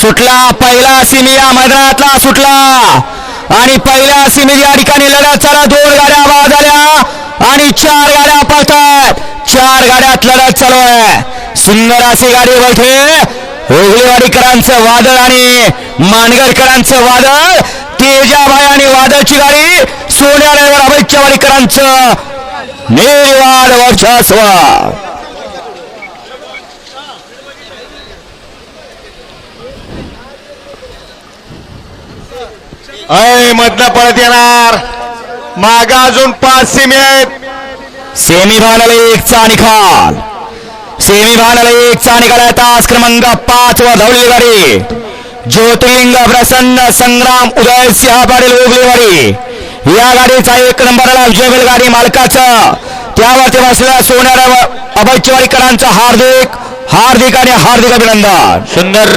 सुटला पहिला सिमी या मैदानातला सुटला. आणि पहिल्या सिमी या ठिकाणी लढत चला दोन गाड्या बाद आल्या आणि चार गाड्या पळतात. चार गाड्यात लढत चालू आहे. सुंदर अशी गाडी बैठे ओगलेवाडीकरांचं वादळ आणि मानगरकरांचं वादळ तेजाभाई आणि वादळची गाडी सोन्या ड्रायव्हर अभयच्यावाडीकरांचं निर्वाड वर्चस्व अय मधनं परत येणार. माग अजून पाच सेमी आहेत. सेमी फायनल एकचा निकाल सेमी फायनल एकचा निकाल आहे तास क्रमांक पाच वर धावलेली गाडी ज्योतिर्लिंग प्रसन्न संग्राम उदय सिंह पाटील गाडी या गाडीचा एक नंबरला विजय गाडी मालकाचं. त्यावरती बसलेल्या अभय अभयचवाडीकरांचं हार्दिक हार्दिक आणि हार्दिक अभिनंदन. सुंदर